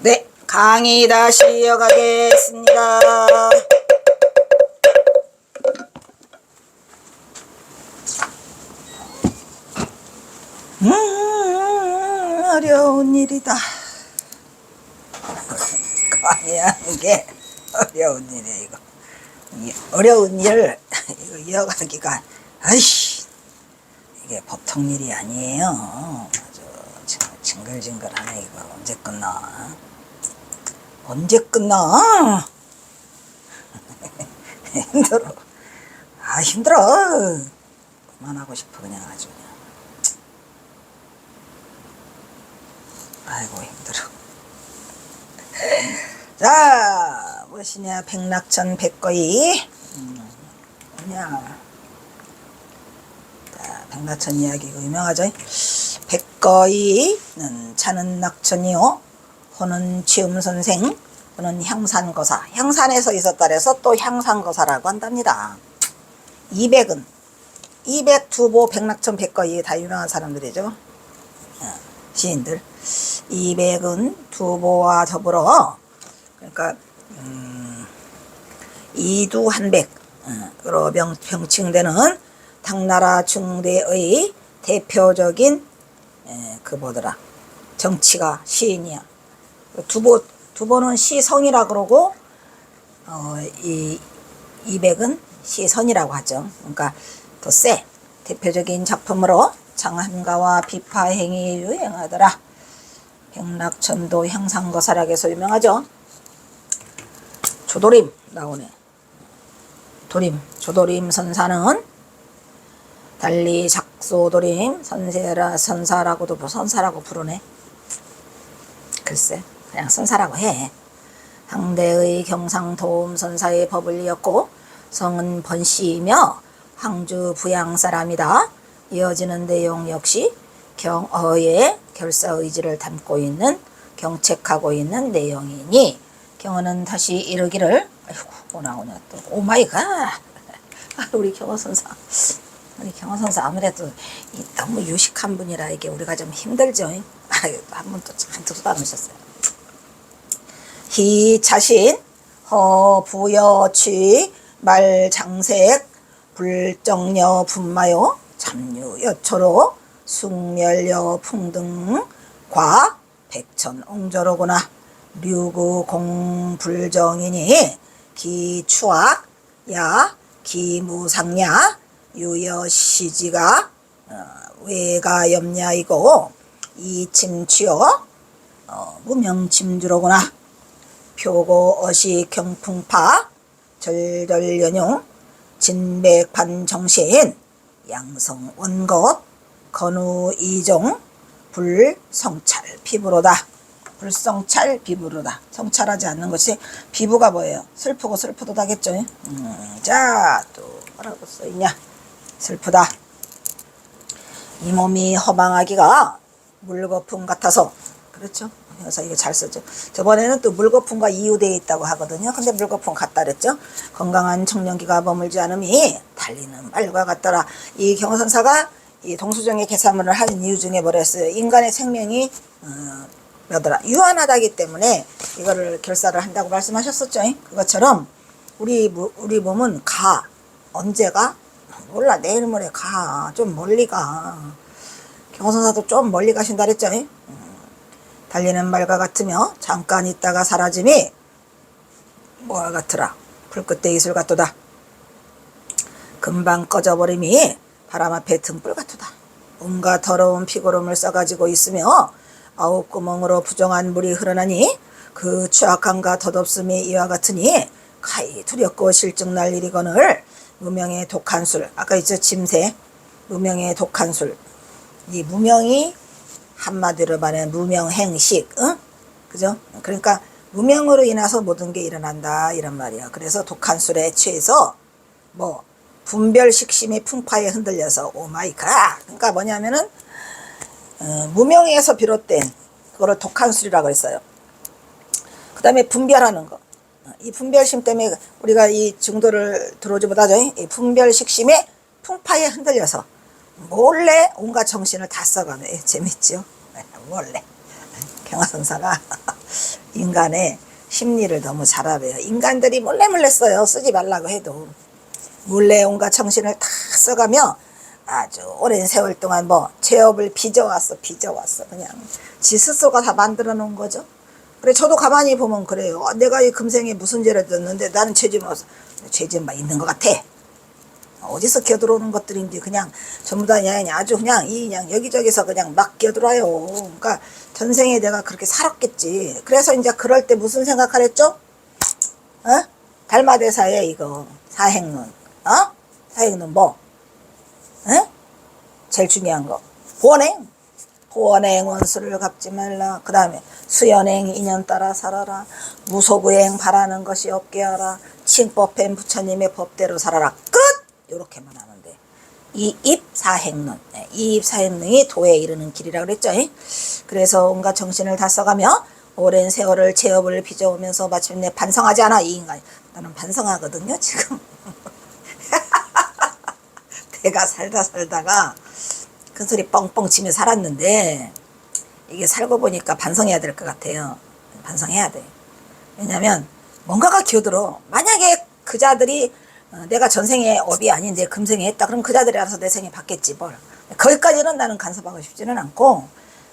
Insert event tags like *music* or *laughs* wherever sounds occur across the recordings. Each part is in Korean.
네, 강의 다시 이어가겠습니다. 음, 어려운 일이다. 강의하는 게 어려운 일이야, 이거. 이 어려운 일, 이거 이어가기가, 아이씨, 이게 보통 일이 아니에요. 아주 징- 징글징글하네, 이거. 언제 끝나? 언제 끝나? *laughs* 힘들어. 아, 힘들어. 그만하고 싶어, 그냥 아주 그냥. 아이고, 힘들어. *laughs* 자, 무엇이냐, 백낙천 백거이. 음, 뭐냐. 자, 백낙천 이야기가 유명하죠. 백거이는 차는 낙천이요. 호는 취음선생, 호는 향산거사. 향산에서 있었다 그래서 또 향산거사라고 한답니다. 200은 200 두보 백낙천 백거이 다 유명한 사람들이죠. 어, 시인들. 200은 두보와 더불어 그러니까 음, 이두 한백 으로 병, 병칭되는 당나라 중대의 대표적인 에, 그 뭐더라 정치가 시인이야. 두보 두보는 시성이라 그러고 어, 이 200은 시선이라고 하죠. 그러니까 더 세 대표적인 작품으로 장한가와 비파행이 유행하더라. 백낙천도 향상거사락에서 유명하죠. 조도림 나오네. 도림 조도림 선사는 달리 작소도림 선세라 선사라고도 부- 선사라고 부르네. 글쎄 그냥 선사라고 해. 당대의 경상도움 선사의 법을 이었고 성은 번씨이며 황주 부양 사람이다. 이어지는 내용 역시 경어의 결사 의지를 담고 있는 경책하고 있는 내용이니 경어는 다시 이르기를 아이고 뭐 나오냐 또. 오마이갓. *laughs* 아, 우리 경어 선사. 우리 경어 선사 아무래도 이 너무 유식한 분이라 이게 우리가 좀 힘들죠. 아유 한번또 잔뜩 쏟아놓으셨어요 희 자신 허 부여 취 말 장색 불정여 분마요 참유 여초로 숙멸여 풍등 과 백천 옹저로구나. 류구 공 불정이니 기 추악 야 기 무상야 유여 시지가 어, 외가염냐이고 이침취여 어, 무명침주로구나 표고 어시 경풍파 절절연용 진백반정신 양성 원것 건우 이종 불성찰 피부로다. 불성찰 피부로다. 성찰하지 않는 것이 피부가 뭐예요? 슬프고 슬프도다겠죠. 음, 자 또 뭐라고 써있냐? 슬프다. 이 몸이 허망하기가 물거품 같아서. 그렇죠 그래서 이게 잘 쓰죠. 저번에는 또 물거품과 이유되어 있다고 하거든요. 근데 물거품 같다 그랬죠? 건강한 청년기가 머물지 않음이 달리는 말과 같더라. 이 경선사가 이 동수정의 계산문을 하는 이유 중에 뭐랬어요? 인간의 생명이 어, 뭐더라? 유한하다기 때문에 이거를 결사를 한다고 말씀하셨었죠? 그것처럼 우리 모- 우리 몸은 가 언제가? 몰라. 내일 모레 가. 좀 멀리 가. 경선사도 좀 멀리 가신다 그랬죠? 음, 달리는 말과 같으며 잠깐 있다가 사라짐이 뭐와 같으라. 불끝대 이슬 같도다. 금방 꺼져버림이 바람 앞에 등불 같도다. 온갖 더러운 피고름을 써가지고 있으며 아홉 구멍으로 부정한 물이 흐르나니 그 추악함과 덧없음이 이와 같으니 가히 두렵고 실증날 일이거늘 무명의 독한 술. 아까 있죠? 짐새 무명의 독한 술이 무명이 한마디로 말해 무명행식 응? 그죠 그러니까 무명으로 인해서 모든 게 일어난다 이런 말이야 그래서 독한 술에 취해서 뭐 분별 식심의 풍파에 흔들려서 오마이갓 그러니까 뭐냐면은 어, 무명에서 비롯된 그거를 독한 술이라고 했어요. 그 다음에 분별하는 거. 어, 이 분별심 때문에 우리가 이 중도를 들어오지 못하죠. 이 분별식심의 풍파에 흔들려서 몰래 온갖 정신을 다 써가네. 재밌죠? 몰래. 경화선사가 *laughs* 인간의 심리를 너무 잘 알아요. 인간들이 몰래 몰래 써요. 쓰지 말라고 해도. 몰래 온갖 정신을 다 써가며 아주 오랜 세월 동안 뭐 죄업을 빚어왔어 빚어왔어 그냥 지 스스로가 다 만들어 놓은 거죠 그래 저도 가만히 보면 그래요 아, 내가 이 금생에 무슨 죄를 졌는데 나는 죄짐 없어 죄짐만 있는 것 같아 어디서 기어들어오는 것들인지 그냥 전부 다 그냥 아주 그냥 이 그냥 여기저기서 그냥 막 기어들어요. 그러니까 전생에 내가 그렇게 살았겠지. 그래서 이제 그럴 때 무슨 생각하랬죠? 어? 달마대사에 이거. 사행론. 어? 사행론 뭐? 에? 제일 중요한 거. 보원행. 보원행 원수를 갚지 말라. 그 다음에 수연행 인연 따라 살아라. 무소구행 바라는 것이 없게 하라. 칭법행 부처님의 법대로 살아라. 끝 요렇게만 하면 돼 이입 사행론 네, 이입 사행론이 도에 이르는 길이라 그랬죠 잉? 그래서 온갖 정신을 다 써가며 오랜 세월을 제업을 빚어오면서 마침내 반성하지 않아 이 인간 나는 반성하거든요 지금 *laughs* 내가 살다 살다가 큰 소리 뻥뻥 치며 살았는데 이게 살고 보니까 반성해야 될 것 같아요. 반성해야 돼. 왜냐면 뭔가가 기어들어. 만약에 그 자들이 어, 내가 전생에 업이 아닌데 금생에 했다. 그럼 그 자들이 알아서 내 생에 받겠지 뭘. 거기까지는 나는 간섭하고 싶지는 않고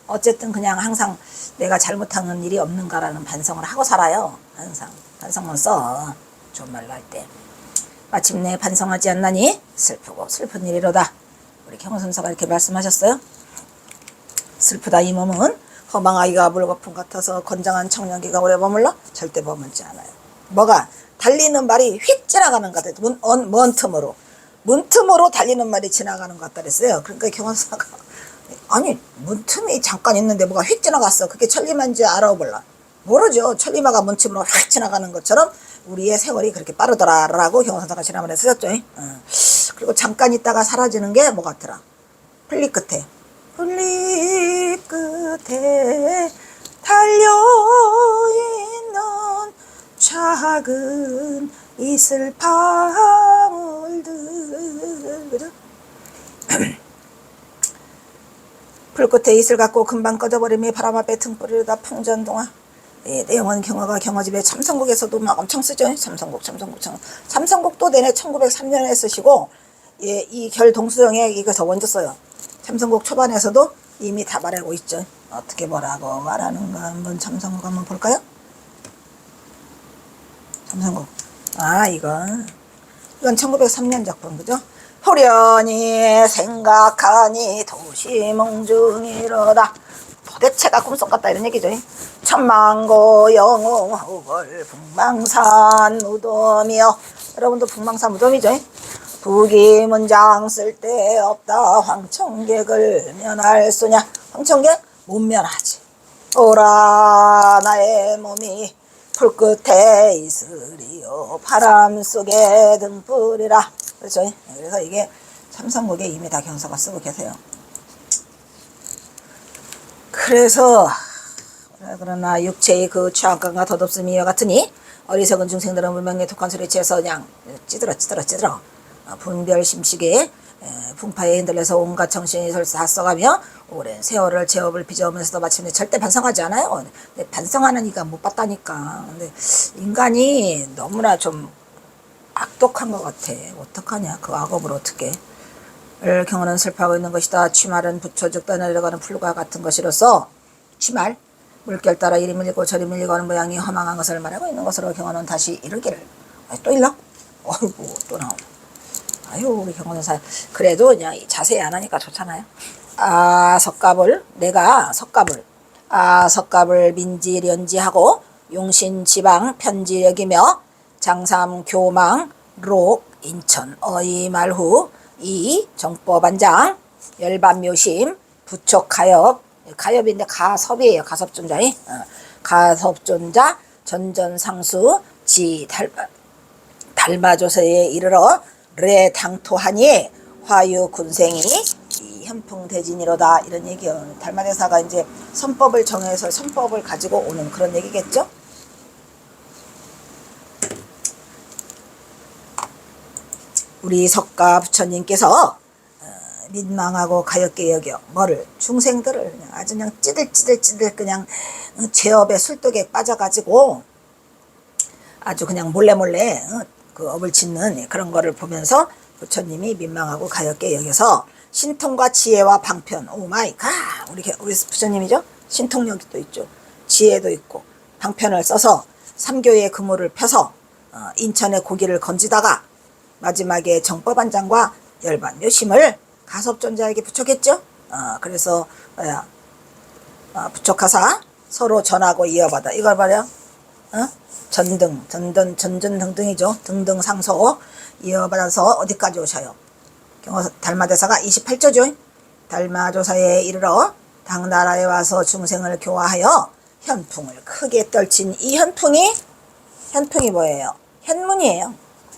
어쨌든 그냥 항상 내가 잘못한 일이 없는가라는 반성을 하고 살아요. 항상 반성만 써. 좋은 말로 할 때. 마침내 반성하지 않나니 슬프고 슬픈 일이로다. 우리 경선사가 이렇게 말씀하셨어요. 슬프다 이 몸은 허망아이가 물거품 같아서 건장한 청년기가 오래 머물러 절대 머물지 않아요. 뭐가 달리는 말이 휙 지나가는 것 같아요. 문, 언, 먼 틈으로. 문 틈으로 달리는 말이 지나가는 것 같다 그랬어요. 그러니까 경원사가 *laughs* 아니 문 틈이 잠깐 있는데 뭐가 휙 지나갔어. 그게 천리만지 알아볼라. 모르죠. 천리마가 문 틈으로 휙 지나가는 것처럼 우리의 세월이 그렇게 빠르더라라고 경원사가 지난번에 쓰셨죠. 어. 그리고 잠깐 있다가 사라지는 게 뭐 같더라. 풀리 끝에. 풀리 끝에 달려있는 작은 이슬 방울들. *clears throat* 그죠? 불꽃에 이슬 갖고 금방 꺼져버림이 바람 앞에 등불이다 풍전동화. 예, 내용은 경화가 경화집에 참성국에서도 막 엄청 쓰죠. 참성국, 참성국, 참. 참성국도 내내 1903년에 쓰시고, 예, 이 결동수령에 이거 더 먼저 써요. 참성국 초반에서도 이미 다 말하고 있죠. 어떻게 뭐라고 말하는가 한번 참성국 한번 볼까요? 참성국. 아, 이건. 이건 1903년 작품, 그죠? 호련히 생각하니 도시몽중이로다. 도대체가 꿈속 같다 이런 얘기죠. 천만고 영웅호걸 북망산 무덤이여. 여러분도 북망산 무덤이죠. 부기문장 쓸데 없다 황청객을 면할 수냐. 황청객 못 면하지. 오라 나의 몸이 불끝에 이슬이요. 바람 속에 등불이라. 그렇죠? 그래서 이게 삼성국에 이미 다 경서가 쓰고 계세요. 그래서 그러나 육체의 그 취약감과 덧없음이 이와 같으니 어리석은 중생들은 물명에 독한 소리 취해서 그냥 찌들어 찌들어 찌들어. 어, 분별 심식에 에, 풍파에 흔들려서 온갖 정신이 다 써가며 오랜 세월을 제업을 빚어오면서도 마침내 절대 반성하지 않아요. 근데 반성하는 이가 못 봤다니까. 근데 인간이 너무나 좀 악독한 것 같아. 어떡하냐. 그 악업을 어떻게. 을 경우는 슬퍼하고 있는 것이다. 취말은 부처 즉 떠내려가는 풀과 같은 것이로서 취말 물결 따라 이리 밀리고 저리 밀리고 하는 모양이 허망한 것을 말하고 있는 것으로 경우는 다시 이르기를 아, 또 일러? 어이구 또 나오네. 아유 우리 경호사 그래도 그냥 자세히 안 하니까 좋잖아요. 아 석갑을 내가 석갑을 아 석갑을 민지련지하고 용신지방 편지여기며 장삼 교망 록 인천 어이말후 이 정법안장 열반묘심 부촉 가엽 가엽인데 가섭이에요 가섭존자이 어. 가섭존자 전전상수 지 달바 달마조서에 이르러 르에 당토하니 화유 군생이 이 현풍대진이로다 이런 얘기요. 달마대사가 이제 선법을 정해서 선법을 가지고 오는 그런 얘기겠죠. 우리 석가 부처님께서 어, 민망하고 가엾게 여겨 뭐를 중생들을 그냥 아주 그냥 찌들찌들찌들 그냥 어, 죄업에 술독에 빠져가지고 아주 그냥 몰래 몰래 어, 그 업을 짓는 그런 거를 보면서 부처님이 민망하고 가엾게 여겨서 신통과 지혜와 방편 오 마이 갓 우리 부처님이죠 신통력이 또 있죠 지혜도 있고 방편을 써서 삼교의 그물을 펴서 어, 인천의 고기를 건지다가 마지막에 정법한장과 열반 묘심을 가섭존자에게 부촉했죠. 어, 그래서 어, 부촉하사 서로 전하고 이어받아 이걸 봐요. 어? 전등, 전등, 전전 등등이죠. 등등 상소 이어받아서 어디까지 오셔요? 경호 달마대사가 28조죠. 달마조사에 이르러 당나라에 와서 중생을 교화하여 현풍을 크게 떨친 이 현풍이 현풍이 뭐예요? 현문이에요.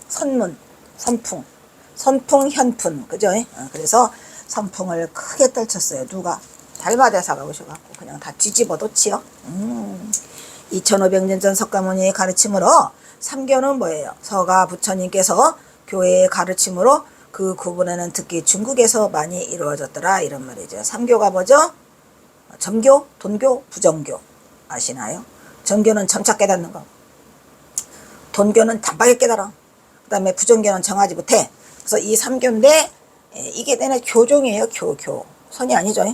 선문, 선풍, 선풍, 현풍, 그죠? 어, 그래서 선풍을 크게 떨쳤어요. 누가? 달마대사가 오셔갖고 그냥 다 뒤집어 놓지요. 음. 2500년 전 석가모니의 가르침으로 삼교는 뭐예요? 서가 부처님께서 교회의 가르침으로 그 구분에는 특히 중국에서 많이 이루어졌더라 이런 말이죠. 삼교가 뭐죠? 점교, 돈교, 부정교 아시나요? 점교는 점차 깨닫는 거. 돈교는 단박에 깨달아. 그 다음에 부정교는 정하지 못해. 그래서 이 삼교인데 에, 이게 내내 교종이에요. 교, 교. 선이 아니죠.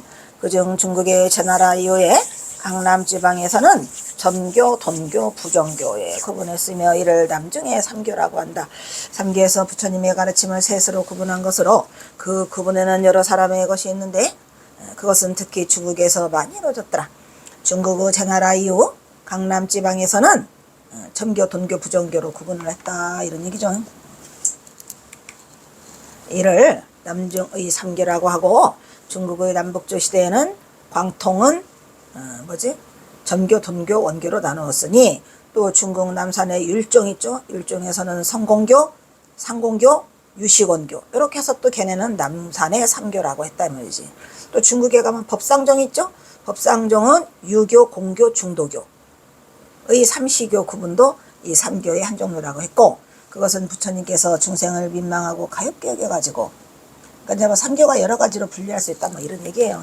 그중 중국의 제나라 이후에 강남 지방에서는 점교, 돈교, 부정교에 구분했으며 이를 남중의 삼교라고 한다. 삼교에서 부처님의 가르침을 셋으로 구분한 것으로 그 구분에는 여러 사람의 것이 있는데 에, 그것은 특히 중국에서 많이 이루어졌더라. 중국의 제나라 이후 강남 지방에서는 어, 점교, 돈교, 부정교로 구분을 했다 이런 얘기죠. 이를 남중의 삼교라고 하고 중국의 남북조 시대에는 광통은 어, 뭐지 점교, 돈교, 원교로 나누었으니 또 중국 남산에 율종 있죠. 율종에서는 성공교, 상공교, 유식원교 이렇게 해서 또 걔네는 남산의 삼교라고 했다 이 말이지. 또 중국에 가면 법상정 있죠. 법상정은 유교, 공교, 중도교 의 삼시교 구분도 이 삼교의 한 종류라고 했고 그것은 부처님께서 중생을 민망하고 가엾게 여겨가지고 그러니까 뭐 삼교가 여러 가지로 분리할 수 있다 뭐 이런 얘기예요.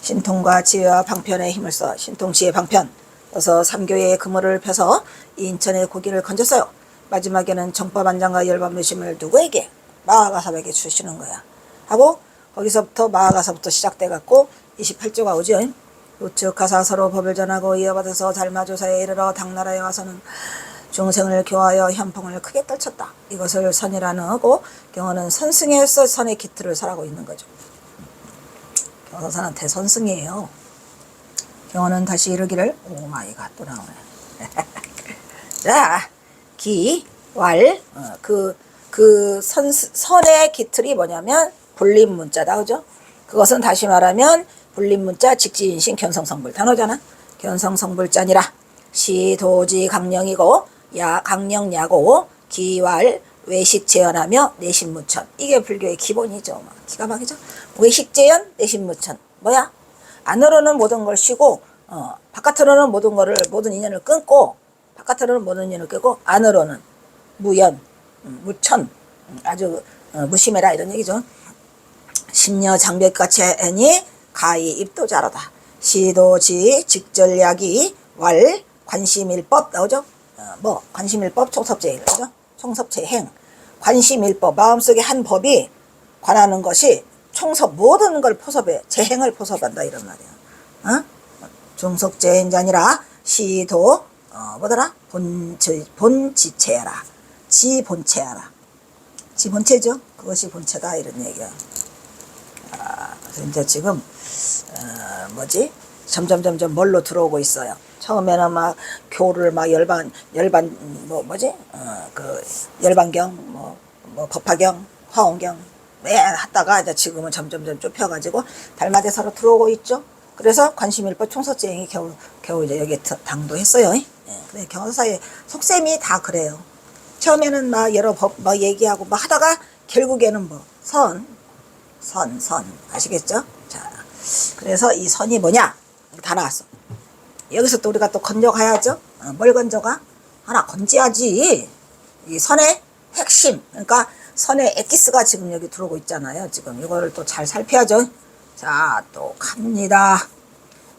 이? 신통과 지혜와 방편에 힘을 써 신통 지혜 방편 그래서 삼교의 그물을 펴서 이 인천의 고기를 건졌어요. 마지막에는 정법 안장과 열반묘심을 누구에게 마하가섭에게 주시는 거야. 하고 거기서부터 마하가섭부터 시작돼 갖고 28조가 오죠. 우측가사 서로 법을 전하고 이어받아서 달마조사에 이르러 당나라에 와서는 중생을 교하여 현풍을 크게 떨쳤다. 이것을 선이라는 하고 경어는 선승에서 선의 기틀을 설하고 있는 거죠. 경서사는 대선승이에요. 경어는 다시 이르기를 오 마이 갓 또 나오네. *laughs* 자, 기, 왈, 어, 그, 그 선, 선의 기틀이 뭐냐면 불림 문자다, 그죠? 그것은 다시 말하면 불림 문자 직지인신 견성성불 단어잖아. 견성성불자니라. 시도지 강령이고 야 강령야고 기왈 외식 재현하며 내신 무천 이게 불교의 기본이죠. 막 기가 막히죠. 외식 재현 내신 무천 뭐야? 안으로는 모든 걸 쉬고 어, 바깥으로는 모든 거를 모든 인연을 끊고 바깥으로는 모든 인연을 끄고 안으로는 무연 음, 무천 음, 아주 어, 무심해라 이런 얘기죠. 심려 장벽같이 하니 가히 입도자로다. 시도지 직절약이 왈 관심일법 나오죠? 어, 뭐 관심일법 총섭제일 그죠? 총섭제행 관심일법 마음속에 한 법이 관하는 것이 총섭 모든 걸 포섭해 제행을 포섭한다 이런 말이야. 어? 아니라 시도 어, 뭐더라 본지 본지체야라 지 본체야라 지 본체죠. 그것이 본체다 이런 얘기야. 아, 그래서 이제 지금 어, 뭐지? 점점 점점 뭘로 들어오고 있어요. 처음에는 막 교를 막 열반 열반 음, 뭐 뭐지? 어, 그 열반경 뭐, 뭐 법화경 화원경 매 하다가 이제 지금은 점점점 좁혀가지고 달마대사로 들어오고 있죠. 그래서 관심일법 총서제행이 겨우 겨우 이제 여기에 드- 당도했어요. 예. 근데 경서사의 속셈이 다 그래요. 처음에는 막 여러 법 막 얘기하고 막 하다가 결국에는 뭐 선, 선, 선 아시겠죠? 자, 그래서 이 선이 뭐냐? 다 나왔어. 여기서 또 우리가 또 건져가야죠. 어, 뭘 건져가? 하나 건져야지. 이 선의 핵심. 그러니까 선의 엑기스가 지금 여기 들어오고 있잖아요. 지금 이거를 또 잘 살펴야죠. 자, 또 갑니다.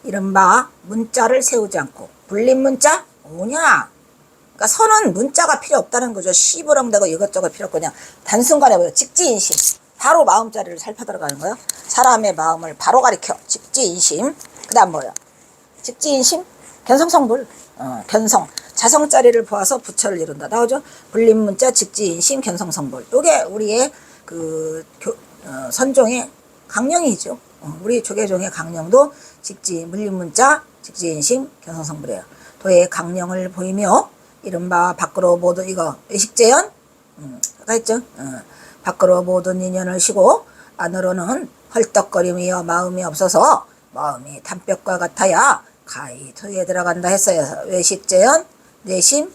이른바 문자를 세우지 않고 불린 문자 뭐냐? 그러니까 선은 문자가 필요 없다는 거죠. 시부렁대고 이것저것 필요 없고 그냥 단순간에 뭐요 직지인심. 바로 마음자리를 살펴 들어가는 거예요. 사람의 마음을 바로 가리켜. 직지인심. 그 다음 뭐예요? 직지인심? 견성성불. 어, 견성. 자성자리를 보아서 부처를 이룬다. 나오죠? 불린 문자, 직지인심, 견성성불. 요게 우리의 그 교- 어, 선종의 강령이죠. 어, 우리 조계종의 강령도 직지, 물린 문자, 직지인심, 견성성불이에요. 도의 강령을 보이며 이른바 밖으로 모두 이거 외식재현 음, 아까 했죠. 어, 밖으로 모든 인연을 쉬고 안으로는 헐떡거림이여 마음이 없어서 마음이 담볕과 같아야 가히 토에 들어간다 했어요. 외식 재현 내심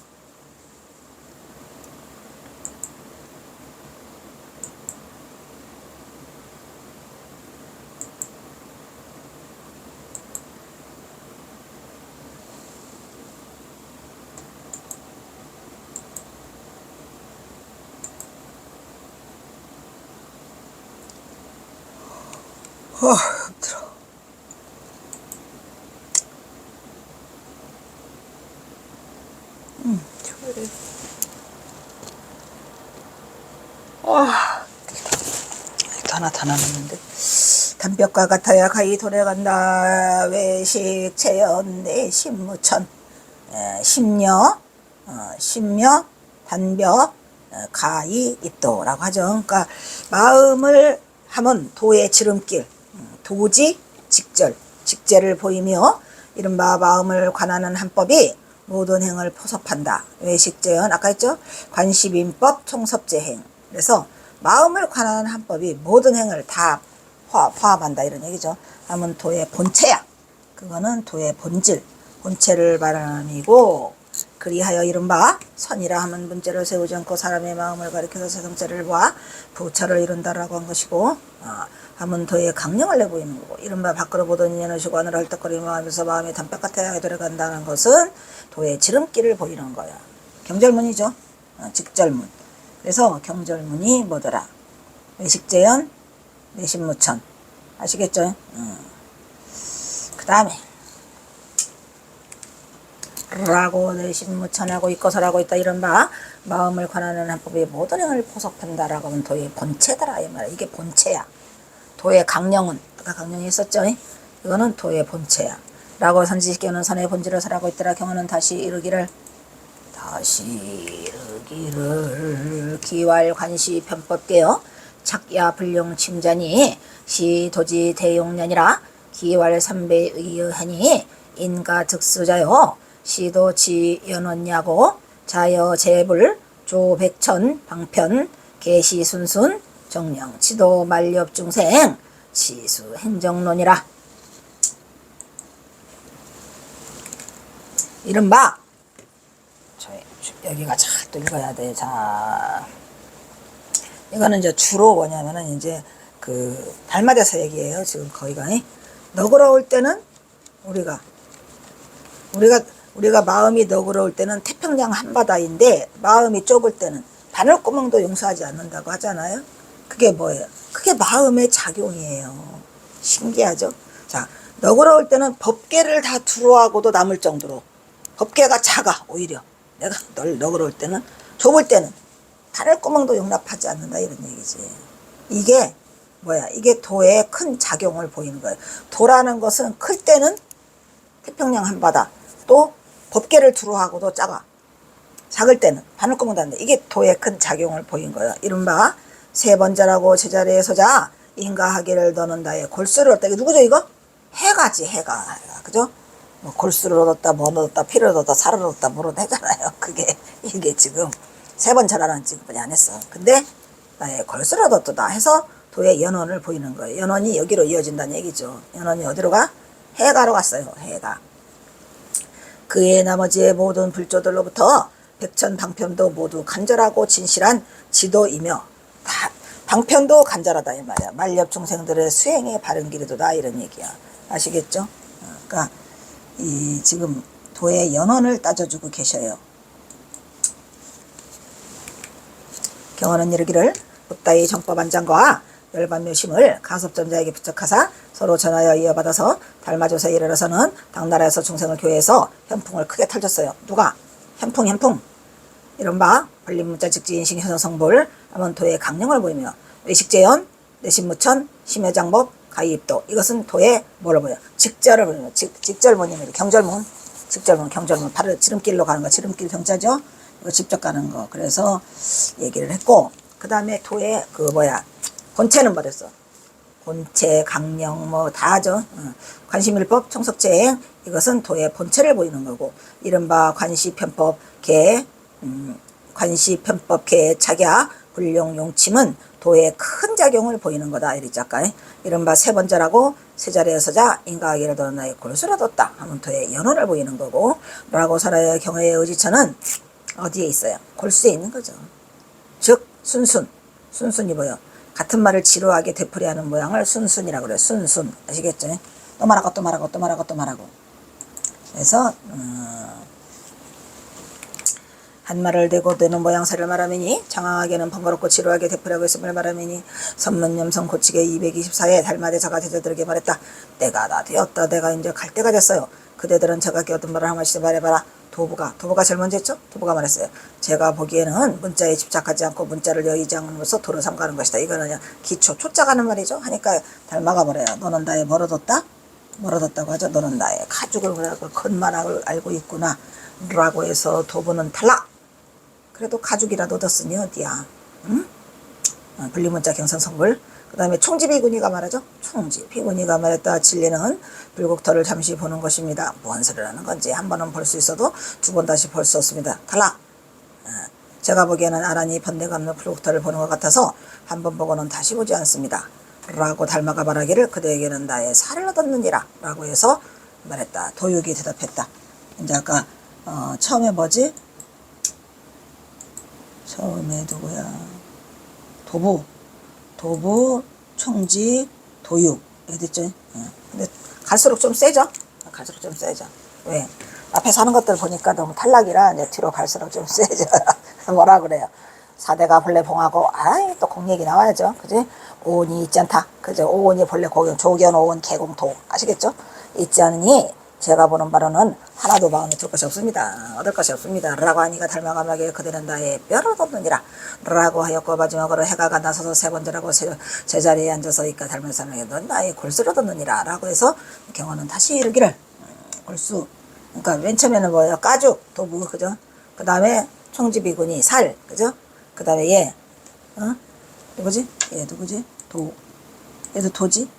어, 들어. 음, 저거를. 아, 또 하나 다 남았는데. 담볕과 같아야 가히 돌아간다. 외식, 체연, 내 신 무천. 에, 심려, 어, 단벼, 어, 가히 입도라고 하죠. 그러니까 마음을 하면 도의 지름길, 음, 도지, 직절, 직제를 보이며 이른바 마음을 관하는 한법이 모든 행을 포섭한다. 외식제연 아까 했죠? 관시민법 총섭제행. 그래서 마음을 관하는 한법이 모든 행을 다 포함, 포함한다 이런 얘기죠. 하면 도의 본체야. 그거는 도의 본질, 본체를 말함이고 그리하여 이른바 선이라 하면 문제를 세우지 않고 사람의 마음을 가리켜서 세상자를 보아 부처를 이룬다라고 한 것이고 어, 하면 도의 강령을 내보이는 거고 이른바 밖으로 보던 쉬고 안으로 헐떡거리며 하면서 마음이 담백 같아야 들어간다는 것은 도의 지름길을 보이는 거야. 경절문이죠. 어, 직절문. 그래서 경절문이 뭐더라? 외식재연, 내신무천. 아시겠죠? 그 다음에. 라고 내신무천하고 있고서라고 있다 이런 바 마음을 관하는 한법이 모든 행을 포섭한다라고 하면 도의 본체더라 이 말이야. 이게 본체야. 도의 강령은 아까 강령이 있었죠? 이거는 도의 본체야. 라고 선지식교는 선의 본질을 설하고 있더라. 경우는 다시 이르기를 다시 이르기를 기왈 관시 편법계요 착야 불용 침자니 시도지 대용년이라 기왈 삼배 의하니 인가 즉수자요. 시도지 연원야고 자여 재불 조백천 방편 계시 순순 정령 지도 만렵 중생 시수 행정론이라. 이른바 여기가 잘또 읽어야 돼. 자, 이거는 이제 주로 뭐냐면은 이제 그 달마대사 얘기예요. 지금 거기가 너그러울 때는 우리가 우리가 우리가 마음이 너그러울 때는 태평양 한바다인데 마음이 좁을 때는 바늘구멍도 용서하지 않는다고 하잖아요. 그게 뭐예요? 그게 마음의 작용이에요. 신기하죠? 자, 너그러울 때는 법계를 다 두루하고도 남을 정도로 법계가 작아 오히려 내가 널 너그러울 때는 좁을 때는 바늘 구멍도 용납하지 않는다 이런 얘기지. 이게 뭐야? 이게 도의 큰 작용을 보이는 거예요. 도라는 것은 클 때는 태평양 한바다 또 법계를 두루하고도 작아. 작을 때는 바늘 구멍 닿는다. 이게 도의 큰 작용을 보인 거예요. 이른바 세 번째라고 제자리에 서자 인가하기를 너는 나의 골수를 얻다. 이게 누구죠 이거? 해가지 해가. 그죠? 뭐 골수를 얻었다, 뭐 얻었다, 피를 얻었다, 살을 얻었다, 뭐로 되잖아요. 그게 이게 지금 세 번째라는 지금뿐이 안 했어. 근데 나의 골수를 얻었다 해서 도의 연원을 보이는 거예요. 연원이 여기로 이어진다는 얘기죠. 연원이 어디로 가? 해가로 갔어요. 해가. 그의 나머지의 모든 불조들로부터 백천 방편도 모두 간절하고 진실한 지도이며 다 방편도 간절하다 이 말이야. 만렵 중생들의 수행의 바른 길이도다 이런 얘기야. 아시겠죠? 어, 그러니까 이 지금 도의 연원을 따져주고 계셔요. 경원은 이르기를 붓다이 정법 안장과 열반 묘심을 가섭전자에게 부착하사 서로 전하여 이어받아서 달마조사에 이르러서는 당나라에서 중생을 교회에서 현풍을 크게 털졌어요. 누가? 현풍 현풍. 이른바 벌림문자 직지인식 현성불 암원토의 강령을 보이며 외식재현 내신무천 심해장법 가이입도 이것은 토의 뭐를 보여? 직절을 보이며 직, 직절문입니다. 경절문 직절문 경절문 발을 지름길로 가는 거 지름길 경자죠. 직접 가는 거 그래서 얘기를 했고 그 다음에 토의 그 뭐야 본체는 뭐랬어? 본체, 강령 뭐 다 하죠. 어. 관시밀법, 청석제행 이것은 도의 본체를 보이는 거고 이른바 관시편법 개, 음, 관시편법 개 착야, 불용 용침은 도의 큰 작용을 보이는 거다 이랬지 아까 이른바 세 번째라고 세 자리에 서자 인가하기를 더 나의 골수를 뒀다 하면 도의 연호를 보이는 거고 라고 살아야 경외의 의지처는 어디에 있어요? 골수에 있는 거죠. 즉 순순 순순이 뭐요? 같은 말을 지루하게 되풀이하는 모양을 순순이라고 그래요. 순순 아시겠죠? 또 말하고 또 말하고 또 말하고 또 말하고 그래서 음, 한 말을 대고 되는 모양새를 말하매니 장황하게는 번거롭고 지루하게 되풀이하고 있음을 말하매니 선문염성 고치게 224에 달마대 자가 대저들에게 말했다. 때가 다 되었다. 내가 이제 갈 때가 됐어요. 그대들은 제가 어떤 말을 하마시 말해봐라. 도부가 도부가 제일 먼저 했죠? 도부가 말했어요. 제가 보기에는 문자에 집착하지 않고 문자를 여의지 않으면서 도를 삼가는 것이다. 이거는 기초 초짜가는 말이죠. 하니까 닮아가 버려요. 너는 나의 멀어뒀다? 멀어뒀다고 하죠. 너는 나의 가죽을 그래갖고 큰 말을 알고 있구나. 라고 해서 도부는 탈락. 그래도 가죽이라도 얻었으니 어디야. 응? 어, 분리문자 경선성불. 그 다음에 총지비군이가 말하죠. 총지. 비군이가 말했다. 진리는 불국토를 잠시 보는 것입니다. 뭔 소리를 하는 건지 한 번은 볼 수 있어도 두 번 다시 볼 수 없습니다. 탈락. 어, 제가 보기에는 아란이 번뇌가 없는 불국토를 보는 것 같아서 한 번 보고는 다시 보지 않습니다. 라고 닮아가 말하기를 그대에게는 나의 살을 얻었느니라 라고 해서 말했다. 도육이 대답했다. 이제 아까 어, 처음에 뭐지? 처음에 누구야? 도부, 도부, 총지, 도육. 이렇게 됐죠? 예. 근데 갈수록 좀 세죠? 갈수록 좀 세죠. 왜? 앞에 사는 것들 보니까 너무 탈락이라 이제 뒤로 갈수록 좀 *laughs* 세죠. 뭐라 그래요? 사대가 본래 봉하고, 아이, 또 공 얘기 나와야죠. 그지? 오온이 있지 않다. 그죠? 오온이 본래 고경, 조견, 오온, 개공토. 아시겠죠? 있지 않으니, 제가 보는 바로는 하나도 마음에 들 것이 없습니다. 얻을 것이 없습니다. 라고 하니까 닮아가마게 그대는 나의 뼈를 얻느니라. 라고 하였고 마지막으로 해가 나서서 세 번째라고 제, 제자리에 앉아서 이까 닮은 사람에게 넌 나의 골수를 얻느니라. 라고 해서 경호는 다시 이르기를 음, 골수. 그러니까 맨 처음에는 뭐예요? 까죽, 도부, 그죠? 그 다음에 총지비군이 살, 그죠? 그 다음에 얘, 어? 누구지? 얘 누구지? 도. 얘도 도지?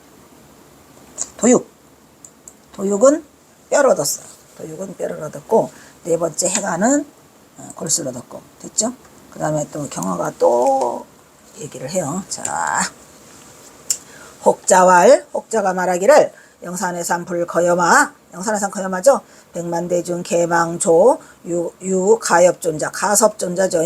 도육. 도육은 뼈를 얻었어요. 도육은 뼈를 얻었고 네 번째 해가는 어, 골수를 얻었고 됐죠? 그 다음에 또 경화가 또 얘기를 해요. 자, 혹자왈 혹자가 말하기를 영산해산 불거여마 영산해산 거여마죠. 백만대중 개망조 유, 유 가엽존자 가섭존자죠.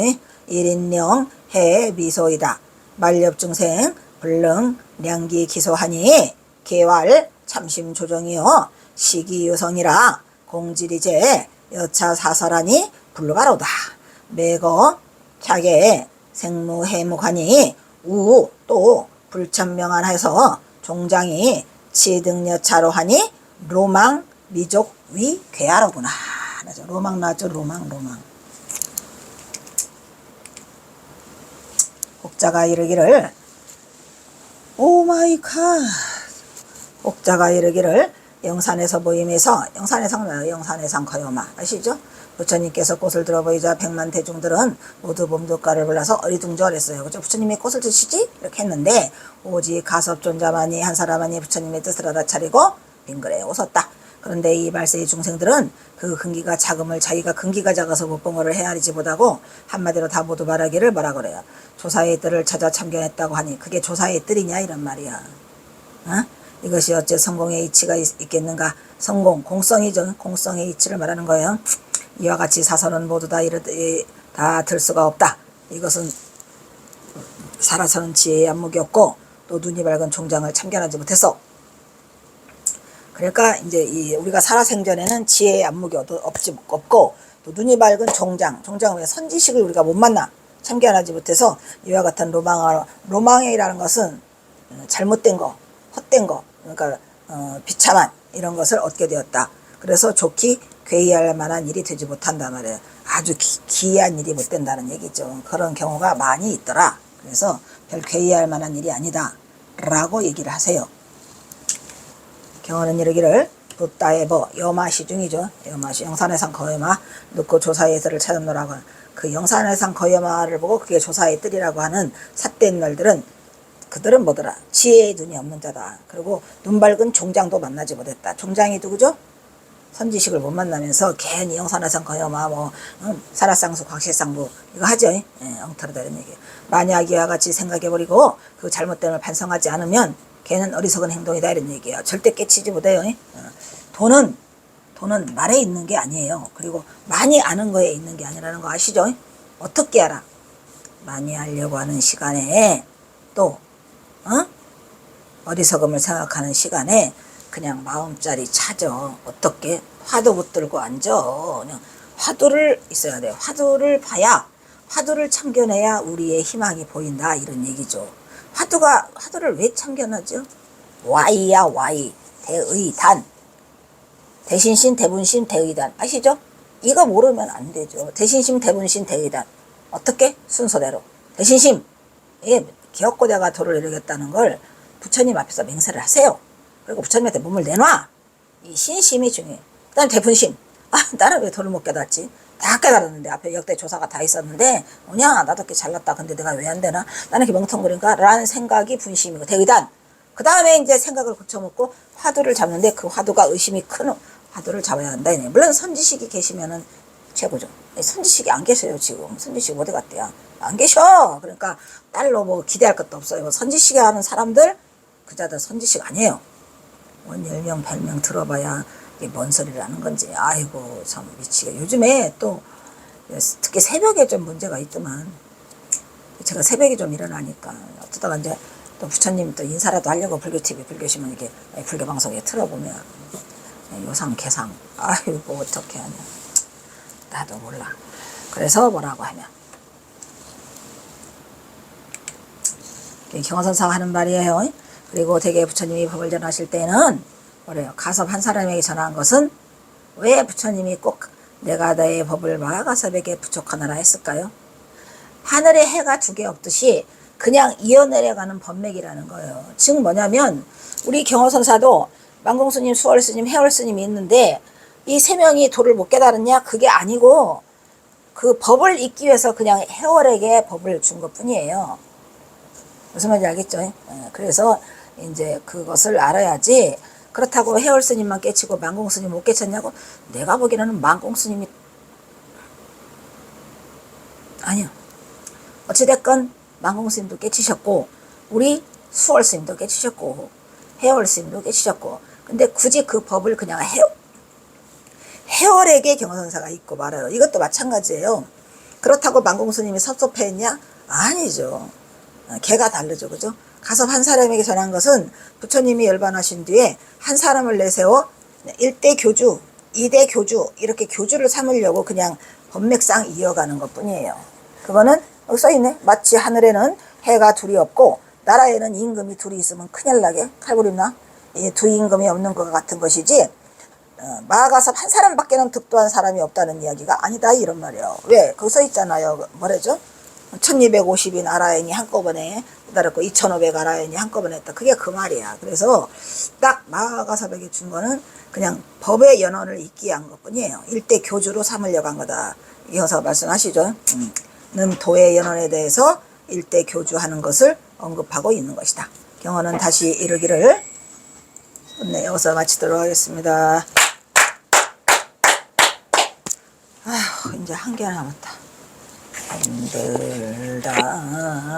일인령 해 미소이다. 만렵중생 불능 량기 기소하니 개왈 참심 조정이요 시기유성이라 공질이제 여차 사설하니 불가로다. 매거 캬게 생무해묵하니 우 또 불천명안해서 종장이 치등여차로 하니 로망 미족 위 괴하로구나. 로망 나죠 로망 로망. 혹자가 이르기를 오 마이 갓 혹자가 이르기를 영산에서 모임에서 영산에서 뭐예요? 영산에상 거요마 아시죠? 부처님께서 꽃을 들어 보이자 백만 대중들은 모두 몸두가를 불러서 어리둥절했어요. 그죠? 부처님이 꽃을 드시지? 이렇게 했는데 오직 가섭존자만이 한 사람만이 부처님의 뜻을 알아차리고 빙그레 웃었다. 그런데 이 말세의 중생들은 그 근기가 작음을 자기가 근기가 작아서 못 본 거를 헤아리지 못하고 한마디로 다 모두 말하기를 뭐라 그래요. 조사의 뜰을 찾아 참견했다고 하니 그게 조사의 뜰이냐 이런 말이야. 어? 이것이 어째 성공의 이치가 있, 겠는가 성공, 공성이죠. 공성의 이치를 말하는 거예요. 이와 같이 사선은 모두 다 이르 다들 수가 없다. 이것은 살아서는 지혜의 안목이 없고 또 눈이 밝은 종장을 참견하지 못했어. 그러니까 이제 이 우리가 살아생전에는 지혜의 안목이 없- 없지 없고 또 눈이 밝은 종장, 종장은 왜 선지식을 우리가 못 만나. 참견하지 못해서 이와 같은 로망을 로망이라는 것은 어, 잘못된 거, 헛된 거, 그러니까 어, 비참한 이런 것을 얻게 되었다. 그래서 좋기 괴이할 만한 일이 되지 못한단 말이에요. 아주 기, 기이한 일이 못 된다는 얘기죠. 그런 경우가 많이 있더라. 그래서 별 괴이할 만한 일이 아니다. 라고 얘기를 하세요. 경호는 이르기를 붓다에버 여마시 중이죠. 여마시 영산해상 거여마 놓고 조사의 들을 찾았노라고 하는 그 영산해상 거여마를 보고 그게 조사의 뜰이라고 하는 삿된 말들은 그들은 뭐더라 지혜의 눈이 없는 자다. 그리고 눈 밝은 종장도 만나지 못했다. 종장이 누구죠? 선지식을 못 만나면서 괜히 영산해상 거여마 뭐 응? 사라쌍수 곽실상부 이거 하죠. 예, 엉터리다 이런 얘기. 만약 이와 같이 생각해버리고 그 잘못됨을 반성하지 않으면 걔는 어리석은 행동이다 이런 얘기예요. 절대 깨치지 못해요. 예? 어. 돈은 돈은 말에 있는 게 아니에요. 그리고 많이 아는 거에 있는 게 아니라는 거 아시죠? 어떻게 알아? 많이 알려고 하는 시간에 또 어? 어리석음을 생각하는 시간에 그냥 마음자리 찾아. 어떻게? 화두 붙들고 앉아. 그냥 화두를 있어야 돼. 화두를 봐야 화두를 참견해야 우리의 희망이 보인다 이런 얘기죠. 화두가 화두를 왜 참견하죠? Y야 Y 대의단 대신신 대분신 대의단 아시죠? 이거 모르면 안 되죠. 대신심 대분신 대의단 어떻게 순서대로 대신심 예, 기억고대가 도를 이루겠다는 걸 부처님 앞에서 맹세를 하세요. 그리고 부처님한테 몸을 내놔. 이 신심이 중요해. 그다음 대분심. 아, 나는 왜 도를 못 깨닫지? 다 깨달았는데 앞에 역대 조사가 다 있었는데 뭐냐 나도 이렇게 잘났다 근데 내가 왜 안 되나 나는 이렇게 멍텅그린가 라는 생각이 분심이고 대의단 그 다음에 이제 생각을 고쳐먹고 화두를 잡는데 그 화두가 의심이 큰 화두를 잡아야 한다. 물론 선지식이 계시면은 최고죠 선지식이 안 계셔요 지금 선지식 어디 갔대요 안 계셔. 그러니까 딸로 뭐 기대할 것도 없어요. 선지식이 하는 사람들 그자들 선지식 아니에요. 원 열명 별명 들어봐야 이게 뭔 소리를 하는 건지. 아이고 참 미치게 요즘에 또 특히 새벽에 좀 문제가 있더만. 제가 새벽에 좀 일어나니까 어쩌다가 이제 또 부처님 또 인사라도 하려고 불교 TV 불교 시면 이렇게 불교 방송에 틀어보면 요상 개상. 아이고 어떻게 하냐. 나도 몰라. 그래서 뭐라고 하면 경화선사가 하는 말이에요 그리고 대개 부처님이 법을 전하실 때는 뭐래요? 가섭 한 사람에게 전한 것은 왜 부처님이 꼭 내가 너의 법을 마가섭에게 부족하느라 했을까요? 하늘에 해가 두 개 없듯이 그냥 이어내려가는 법맥이라는 거예요. 즉 뭐냐면 우리 경호선사도 만공스님, 수월스님, 해월스님이 있는데 이 세 명이 도를 못 깨달았냐? 그게 아니고 그 법을 잊기 위해서 그냥 해월에게 법을 준 것 뿐이에요. 무슨 말인지 알겠죠? 예, 그래서 이제 그것을 알아야지 그렇다고 해월 스님만 깨치고 만공 스님 못 깨쳤냐고 내가 보기에는 만공 스님이 아니요. 어찌됐건 만공 스님도 깨치셨고 우리 수월 스님도 깨치셨고 해월 스님도 깨치셨고 근데 굳이 그 법을 그냥 해 해월에게 경선사가 있고 말아요. 이것도 마찬가지예요. 그렇다고 만공 스님이 섭섭해했냐? 아니죠 개가 다르죠 그죠 가섭 한 사람에게 전한 것은 부처님이 열반하신 뒤에 한 사람을 내세워 1대 교주, 2대 교주 이렇게 교주를 삼으려고 그냥 법맥상 이어가는 것 뿐이에요. 그거는 여기 써있네. 마치 하늘에는 해가 둘이 없고 나라에는 임금이 둘이 있으면 큰일 나게 칼부림나 이두 임금이 없는 것 같은 것이지 어, 마가섭 한 사람밖에는 득도한 사람이 없다는 이야기가 아니다 이런 말이에요. 왜? 거기 써있잖아요. 뭐래죠? 1250인 아라인이 한꺼번에 깨달았고 2500 아라인이 한꺼번에 했다. 그게 그 말이야. 그래서 딱 마가사백에 준 거는 그냥 법의 연원을 잊기 위한 것 뿐이에요. 일대 교주로 삼으려고 한 거다. 이어서 말씀하시죠. 음. 는 도의 연원에 대해서 일대 교주하는 것을 언급하고 있는 것이다. 경어는 다시 이르기를 네, 여기서 마치도록 하겠습니다. 아휴, 이제 한 개 남았다. 힘들다.